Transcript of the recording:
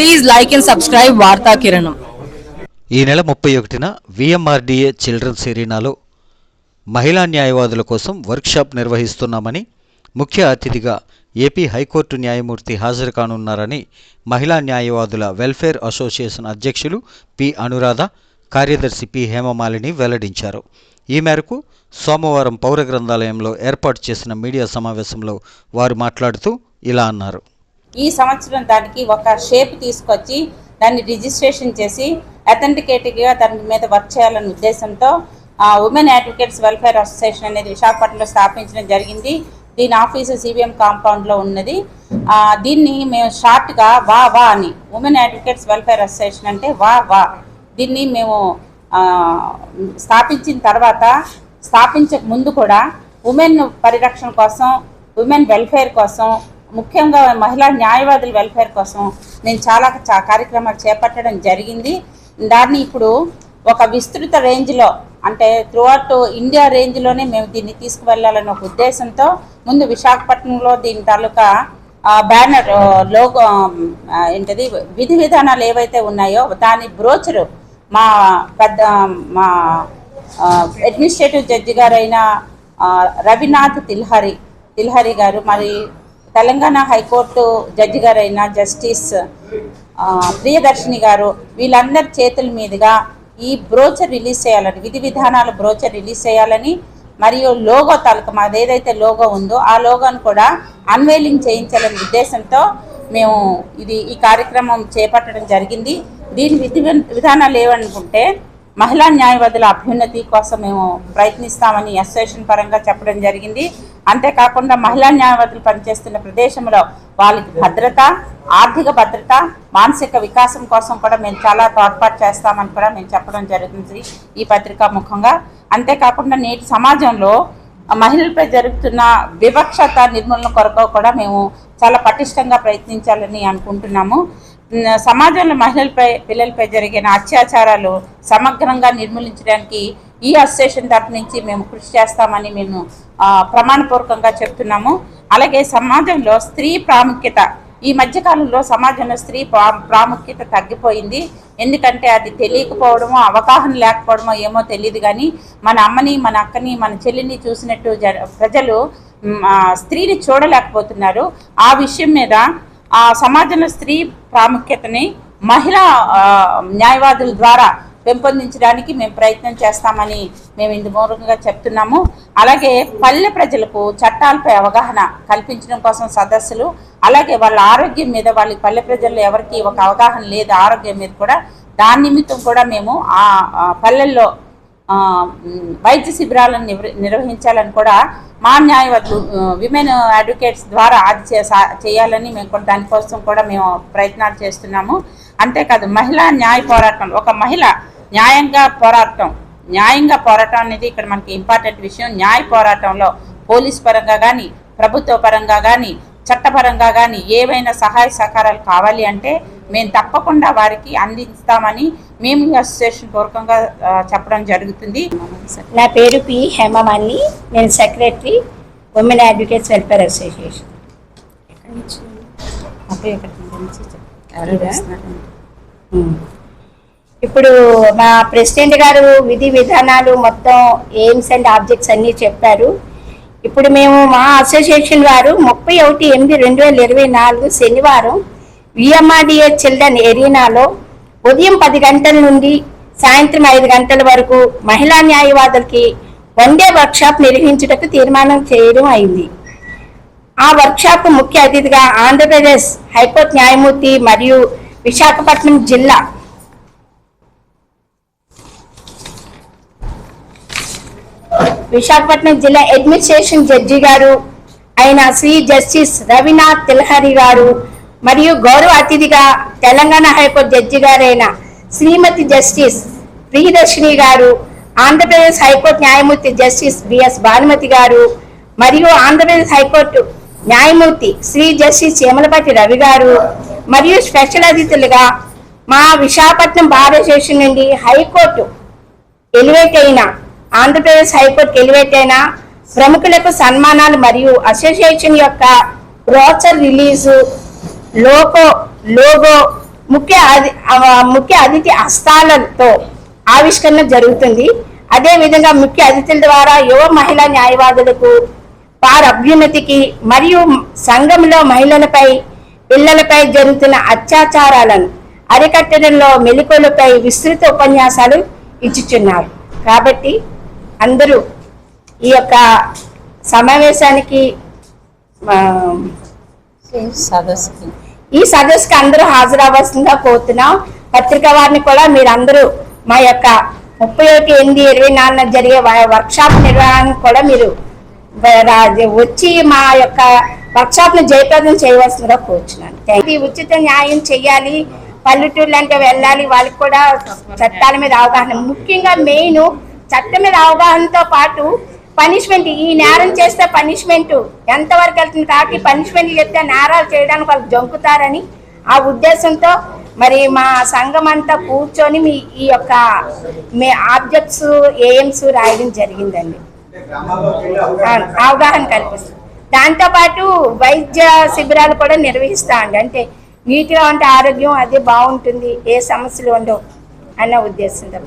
Please like and subscribe వార్తా కిరణం ఈ నెల ముప్పై ఒకటిన విఎంఆర్డీఏ చిల్డ్రన్స్ ఎరీనాలో మహిళా న్యాయవాదుల కోసం వర్క్షాప్ నిర్వహిస్తున్నామని ముఖ్య అతిథిగా ఏపీ హైకోర్టు న్యాయమూర్తి హాజరు కానున్నారని మహిళా న్యాయవాదుల వెల్ఫేర్ అసోసియేషన్ అధ్యక్షులు పి అనురాధ కార్యదర్శి పి హేమమాలిని వెల్లడించారు. ఈ మేరకు సోమవారం పౌర గ్రంథాలయంలో ఏర్పాటు చేసిన మీడియా సమావేశంలో వారు మాట్లాడుతూ ఇలా అన్నారు. ఈ సంవత్సరం దానికి ఒక షేప్ తీసుకొచ్చి దాన్ని రిజిస్ట్రేషన్ చేసి అథెంటికేటివ్గా దాని మీద వర్క్ చేయాలనే ఉద్దేశంతో ఉమెన్ అడ్వకేట్స్ వెల్ఫేర్ అసోసియేషన్ అనేది విశాఖపట్నంలో స్థాపించడం జరిగింది. దీని ఆఫీసు సిబిఎం కాంపౌండ్లో ఉన్నది. దీన్ని మేము షార్ట్గా వా వా అని ఉమెన్ అడ్వకేట్స్ వెల్ఫేర్ అసోసియేషన్ అంటే వా వా. దీన్ని మేము స్థాపించిన తర్వాత స్థాపించక ముందు కూడా ఉమెన్ పరిరక్షణ కోసం ఉమెన్ వెల్ఫేర్ కోసం ముఖ్యంగా మహిళా న్యాయవాదుల వెల్ఫేర్ కోసం నేను చాలా చా- కార్యక్రమాలు చేపట్టడం జరిగింది. దాన్ని ఇప్పుడు ఒక విస్తృత రేంజ్లో అంటే త్రూఅవుట్ ఇండియా రేంజ్లోనే మేము దీన్ని తీసుకువెళ్ళాలన్న ఒక ఉద్దేశంతో ముందు విశాఖపట్నంలో దీని తాలూకా బ్యానర్ లోగో ఏంటది విధి విధానాలు ఏవైతే ఉన్నాయో దాని బ్రోచరు మా పెద్ద మా అడ్మినిస్ట్రేటివ్ జడ్జి గారైన రవినాథ్ తిల్హరి తిల్హరి గారు మరి తెలంగాణ హైకోర్టు జడ్జి గారైన జస్టిస్ ప్రియదర్శిని గారు వీళ్ళందరి చేతుల మీదుగా ఈ బ్రోచర్ రిలీజ్ చేయాలని విధి విధానాల బ్రోచర్ రిలీజ్ చేయాలని మరియు లోగో తాలూకా మాది ఏదైతే లోగో ఉందో ఆ లోగోను కూడా అన్వైలింగ్ చేయించాలనే ఉద్దేశంతో మేము ఇది ఈ కార్యక్రమం చేపట్టడం జరిగింది. దీని విధి విధానాలు ఏమనుకుంటే మహిళా న్యాయవాదుల అభ్యున్నతి కోసం మేము ప్రయత్నిస్తామని అసోసియేషన్ పరంగా చెప్పడం జరిగింది. అంతేకాకుండా మహిళా న్యాయవాదులు పనిచేస్తున్న ప్రదేశంలో వాళ్ళకి భద్రత ఆర్థిక భద్రత మానసిక వికాసం కోసం కూడా మేము చాలా తోడ్పాటు చేస్తామని కూడా మేము చెప్పడం జరుగుతుంది ఈ పత్రికా ముఖంగా. అంతేకాకుండా నేటి సమాజంలో మహిళలపై జరుగుతున్న వివక్షత నిర్మూలన కొరకు కూడా మేము చాలా పటిష్టంగా ప్రయత్నించాలని అనుకుంటున్నాము. సమాజంలో మహిళలపై పిల్లలపై జరిగిన అత్యాచారాలు సమగ్రంగా నిర్మూలించడానికి ఈ అసోసియేషన్ తరఫు నుంచి మేము కృషి చేస్తామని మేము ప్రమాణపూర్వకంగా చెప్తున్నాము. అలాగే సమాజంలో స్త్రీ ప్రాముఖ్యత ఈ మధ్యకాలంలో సమాజంలో స్త్రీ ప్రా- ప్రాముఖ్యత తగ్గిపోయింది. ఎందుకంటే అది తెలియకపోవడమో అవగాహన లేకపోవడమో ఏమో తెలియదు కానీ మన అమ్మని మన అక్కని మన చెల్లిని చూసినట్టు జ- ప్రజలు స్త్రీని చూడలేకపోతున్నారు. ఆ విషయం మీద ఆ సమాజంలో స్త్రీ ప్రాముఖ్యతని మహిళా న్యాయవాదుల ద్వారా పెంపొందించడానికి మేము ప్రయత్నం చేస్తామని మేము ఇందు మూలంగా చెప్తున్నాము. అలాగే పల్లె ప్రజలకు చట్టాలపై అవగాహన కల్పించడం కోసం సదస్సులు అలాగే వాళ్ళ ఆరోగ్యం మీద వాళ్ళ పల్లె ప్రజల్లో ఎవరికి ఒక అవగాహన లేదు ఆరోగ్యం మీద కూడా దాని నిమిత్తం కూడా మేము ఆ పల్లెల్లో వైద్య శిబిరాలను నిర్వహించాలని కూడా మా న్యాయవాదులు విమెన్ అడ్వకేట్స్ ద్వారా అది చే- సా- చేయాలని మేము కూడా దానికోసం కూడా మేము ప్రయత్నాలు చేస్తున్నాము. అంతేకాదు మహిళా న్యాయ పోరాటం ఒక మహిళ న్యాయంగా పోరాటం న్యాయంగా పోరాటం అనేది ఇక్కడ మనకి ఇంపార్టెంట్ విషయం. న్యాయ పోరాటంలో పోలీస్ పరంగా కానీ ప్రభుత్వ పరంగా కానీ చట్టపరంగా కానీ ఏవైనా సహాయ సహకారాలు కావాలి అంటే మేము తప్పకుండా వారికి అందిస్తామని మేము అసోసియేషన్ పూర్వకంగా చెప్పడం జరుగుతుంది. నా పేరు పి హేమమాలిని. నేను secretary women advocates welfare association. ఇప్పుడు మా ప్రెసిడెంట్ గారు విధి విధానాలు మొత్తం ఎయిమ్స్ అండ్ ఆబ్జెక్ట్స్ అన్నీ చెప్పారు. ఇప్పుడు మేము మా అసోసియేషన్ వారు ముప్పై ఒకటి ఎనిమిది రెండు వేల ఇరవై నాలుగు శనివారం విఎంఆర్డిఏ చిల్డ్రన్ ఎరీనాలో ఉదయం పది గంటల నుండి సాయంత్రం ఐదు గంటల వరకు మహిళా న్యాయవాదులకి వన్ డే వర్క్షాప్ నిర్వహించుటకు తీర్మానం చేయడం అయింది. ఆ వర్క్షాప్ ముఖ్య అతిథిగా ఆంధ్రప్రదేశ్ హైకోర్టు న్యాయమూర్తి మరియు విశాఖపట్నం జిల్లా విశాఖపట్నం జిల్లా అడ్మినిస్ట్రేషన్ జడ్జి గారు అయిన శ్రీ జస్టిస్ రవినాథ్ తిల్హరి గారు మరియు గౌరవ అతిథిగా తెలంగాణ హైకోర్టు జడ్జి గారైన శ్రీమతి జస్టిస్ ప్రియదర్శిని గారు ఆంధ్రప్రదేశ్ హైకోర్టు న్యాయమూర్తి జస్టిస్ బిఎస్ భానుమతి గారు మరియు ఆంధ్రప్రదేశ్ హైకోర్టు న్యాయమూర్తి శ్రీ జస్టిస్ చేమలపాటి రవి గారు మరియు స్పెషల్ అతిథులుగా మా విశాఖపట్నం బార్ అసోసియేషన్ నుండి హైకోర్టు ఎలివేట్ అయిన ఆంధ్రప్రదేశ్ హైకోర్టు ఎలివేట్ అయిన ప్రముఖులకు సన్మానాలు మరియు అసోసియేషన్ యొక్క బ్రోచర్ రిలీజు లోగో లోగో ముఖ్య ముఖ్య అతిథి హస్తాలతో ఆవిష్కరణ జరుగుతుంది. అదే విధంగా ముఖ్య అతిథుల ద్వారా యువ మహిళా న్యాయవాదులకు వారి అభ్యున్నతికి మరియు సంఘంలో మహిళలపై పిల్లలపై జరుగుతున్న అత్యాచారాలను అరికట్టడంలో మెలకువలపై విస్తృత ఉపన్యాసాలు ఇచ్చుచున్నారు. కాబట్టి అందరూ ఈ యొక్క సమావేశానికి సదస్సుకి. ఈ సదస్సుకి అందరూ హాజరవ్వాల్సిందిగా కోరుతున్నాం. పత్రికా వారిని కూడా మీరందరూ మా యొక్క ముప్పై ఒకటి ఎనిమిది ఇరవై నాలుగున జరిగే వర్క్ షాప్ నిర్వహణకు కూడా మీరు వచ్చి మా యొక్క వర్క్ షాప్ను జయప్రదం చేయవలసిందిగా కోరుచున్నాను. ఉచిత న్యాయం చేయాలి పల్లెటూర్లు అంటే వెళ్ళాలి. వాళ్ళకి కూడా చట్టాల మీద అవగాహన. ముఖ్యంగా మెయిన్ చట్టం మీద అవగాహనతో పాటు పనిష్మెంట్ ఈ నేరం చేస్తే పనిష్మెంట్ ఎంతవరకు వెళ్తుంది? కాబట్టి పనిష్మెంట్ చెప్తే నేరాలు చేయడానికి వాళ్ళు జంకుతారని ఆ ఉద్దేశంతో మరి మా సంఘం అంతా కూర్చొని మీ ఈ యొక్క మీ ఆబ్జెక్ట్స్ ఏఎమ్స్ రాయడం జరిగిందండి. అవగాహన కల్పిస్తుంది. దాంతోపాటు వైద్య శిబిరాలు కూడా నిర్వహిస్తా అండి. అంటే నీటిగా ఉంటే ఆరోగ్యం అదే బాగుంటుంది ఏ సమస్యలు ఉండవు అన్న ఉద్దేశంతో.